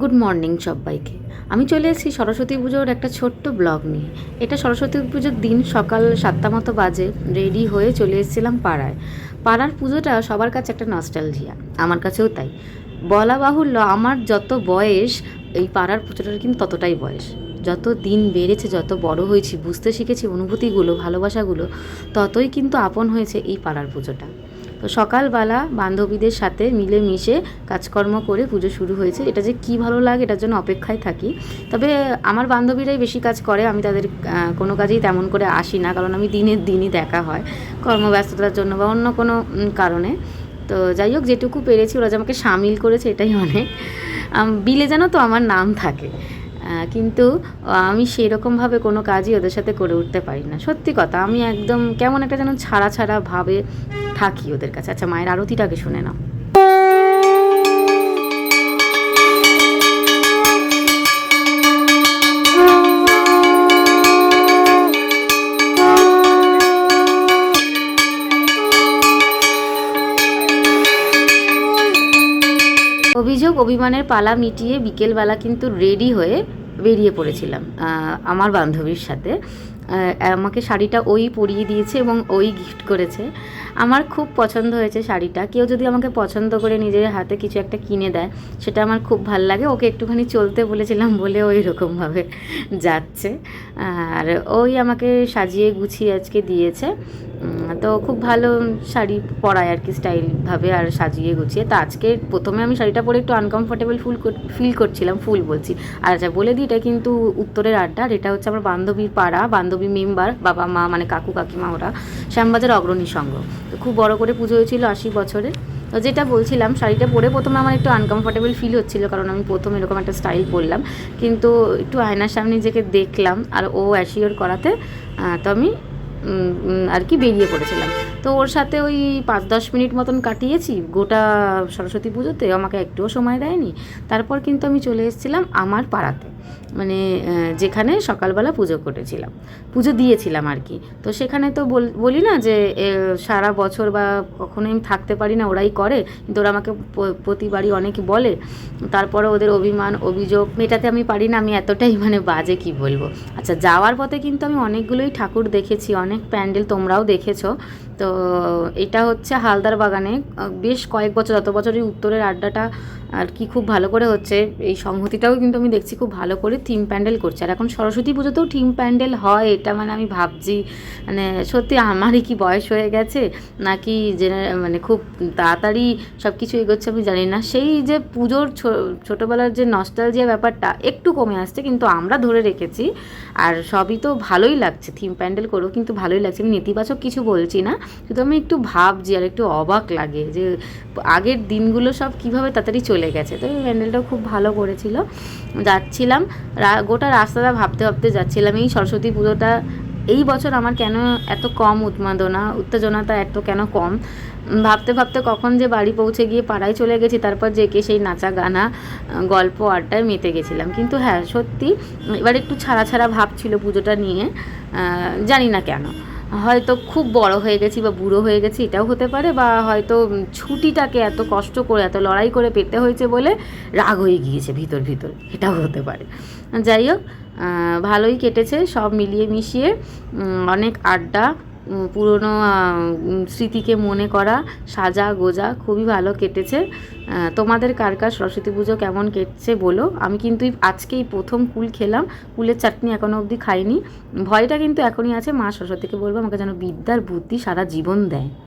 Good morning সবাইকে। আমি চলে এসেছি সরস্বতী পুজোর একটা ছোট্ট ব্লগ নিয়ে। এটা সরস্বতী পুজোর দিন সকাল সাতটা মতো বাজে রেডি হয়ে চলে এসেছিলাম পাড়ায়। পাড়ার পুজোটা সবার কাছে একটা নস্টালজিয়া আমার কাছেও তাই। বলা বাহুল্য, আমার যত বয়স, এই পাড়ার পুজোটার কিন্তু ততটাই বয়স। যত দিন বেড়েছে, যত বড় হয়েছি, বুঝতে শিখেছি অনুভূতিগুলো, ভালোবাসাগুলো, ততই কিন্তু আপন হয়েছে এই পাড়ার পুজোটা। তো সকালবেলা বান্ধবীদের সাথে মিলে মিশে কাজকর্ম করে পুজো শুরু হয়েছে। এটা যে কী ভালো লাগে, এটার জন্য অপেক্ষায় থাকি। তবে আমার বান্ধবীরাই বেশি কাজ করে, আমি তাদের কোনো কাজেই তেমন করে আসি না, কারণ আমি দিনের দিনই দেখা হয় কর্মব্যস্ততার জন্য বা অন্য কোনো কারণে। তো যাই হোক, যেটুকু পেরেছি, ওরা যে আমাকে সামিল করেছে, এটাই অনেক। বিলে যেন তো আমার নাম থাকে। কিন্তু আমি সেরকমভাবে কোনো কাজই ওদের সাথে করে উঠতে পারি না। সত্যি কথা, আমি একদম কেমন একটা যেন ছাড়া ছাড়া ভাবে থাকি ওদের কাছে। আচ্ছা মায়ের আরতিটাকে শুনে নাও। অভিযোগ, অভিমানের পালা মিটিয়ে বিকেলবেলা কিন্তু রেডি হয়ে বেরিয়ে পড়েছিলাম আমার বান্ধবীর সাথে। আমাকে শাড়িটা ওই পরিয়ে দিয়েছে এবং ওই গিফট করেছে। আমার খুব পছন্দ হয়েছে শাড়িটা। কেউ যদি আমাকে পছন্দ করে নিজের হাতে কিছু একটা কিনে দেয়, সেটা আমার খুব ভালো লাগে। ওকে একটুখানি চলতে বলেছিলাম বলে ওই রকমভাবে যাচ্ছে। আর ওই আমাকে সাজিয়ে গুছিয়ে আজকে দিয়েছে। তো খুব ভালো শাড়ি পরায় আর কি স্টাইলভাবে আর সাজিয়ে গুছিয়ে। তো আজকে প্রথমে আমি শাড়িটা পরে একটু আনকমফোর্টেবল ফুল ফিল করছিলাম ফুল বলছি। আর আচ্ছা বলে দিই, এটা কিন্তু উত্তরের আড্ডা। আর এটা হচ্ছে আমার বান্ধবীর পাড়া, বান্ধবী মেম্বার বাবা মা মানে কাকু, কাকিমা ওরা। শ্যামবাজার অগ্রণী সংঘ। তো খুব বড় করে পুজো হয়েছিল আশি বছরে। তো যেটা বলছিলাম, শাড়িটা পরে প্রথমে আমার একটু আনকমফোর্টেবল ফিল হচ্ছিল, কারণ আমি প্রথম এরকম একটা স্টাইল পরলাম। কিন্তু একটু আয়নার সামনে নিজেকে দেখলাম, আর ও অ্যাসিওর করাতে তো আমি আর কি বেরিয়ে পড়েছিলাম। তো ওর সাথে ওই পাঁচ দশ মিনিট মতন কাটিয়েছি। গোটা সরস্বতী পুজোতে আমাকে একটুও সময় দেয়নি। তারপর কিন্তু আমি চলে এসেছিলাম আমার পাড়াতে। মানে যেখানে সকালবেলা পুজো করেছিলাম। পুজো দিয়েছিলাম আর কি। তো সেখানে তো বল- না যে সারা বছর বা কখনোই আমি থাকতে পারি না, ওরাই করে। কিন্তু ওরা আমাকে প্রতিবারই অনেক বলে। তারপরে ওদের অভিমান, অভিযোগ, মেটাতে আমি পারি না, আমি এতটাই মানে বাজে কি বলব। আচ্ছা যাওয়ার পথে কিন্তু আমি অনেকগুলোই ঠাকুর দেখেছি, অনেক প্যান্ডেল তোমরাও দেখেছ। তো এটা হচ্ছে হালদার বাগানে বেশ কয়েক বছর, যত বছরই উত্তরের আড্ডাটা আর কি খুব ভালো করে হচ্ছে, এই সংহতিটাও কিন্তু আমি দেখছি খুব ভালো করে থিম প্যান্ডেল করছে। আর এখন সরস্বতী পুজোতেও থিম প্যান্ডেল হয়, এটা মানে আমি ভাবছি মানে সত্যি আমারই কি বয়স হয়ে গেছে, নাকি জেনে মানে খুব তাড়াতাড়ি সব কিছু এগোচ্ছে আমি জানি না। সেই যে পুজোর ছোটোবেলার যে নস্টালজিয়া ব্যাপারটা একটু কমে আসছে, কিন্তু আমরা ধরে রেখেছি, আর সবই তো ভালোই লাগছে, থিম প্যান্ডেল করেও কিন্তু ভালোই লাগছে। আমি নেতিবাচক কিছু বলছি না শুধু আমি একটু ভাবছি আর একটু অবাক লাগে যে আগের দিনগুলো সব কীভাবে তাড়াতাড়ি চলে গেছে। তো এই প্যান্ডেলটাও খুব ভালো করেছিল। যাচ্ছিলাম গোটা রাস্তাটা ভাবতে ভাবতে যাচ্ছিলাম, এই সরস্বতী পুজোটা, এই বছর আমার কেন এত কম উন্মাদনা উত্তেজনাটা এত কেন কম? ভাবতে ভাবতে কখন যে বাড়ি পৌঁছে গিয়ে পাড়ায় চলে গেছি, তারপর জেকে সেই নাচা গানা, গল্প, আড্ডায় মেতে গেছিলাম। কিন্তু হ্যাঁ সত্যি এবার একটু ছাড়া ছাড়া ভাব ছিল পুজোটা নিয়ে জানি না কেন। হয়তো খুব বড় হয়ে গেছি বা বুড়ো হয়ে গেছি, এটাও হতে পারে বা হয়তো ছুটিটাকে এত কষ্ট করে, এত লড়াই করে পেতে হয়েছে বলে রাগ হয়ে গিয়েছে ভিতর ভিতর, এটাও হতে পারে। যাই হোক ভালোই কেটেছে, সব মিলিয়ে মিশিয়ে অনেক আড্ডা পুরনো স্মৃতিকে মনে করা, সাজা, গোজা খুবই ভালো কেটেছে। তোমাদের কার কার সরস্বতী পুজো কেমন কেটছে বলো। আমি কিন্তু আজকেই প্রথম কুল খেলাম, কুলের চাটনি এখনও অবধি খাইনি। ভয়টা কিন্তু এখনই আছে, মা সরস্বতীকে বলব আমাকে যেন বিদ্যার বুদ্ধি সারা জীবন দেয়।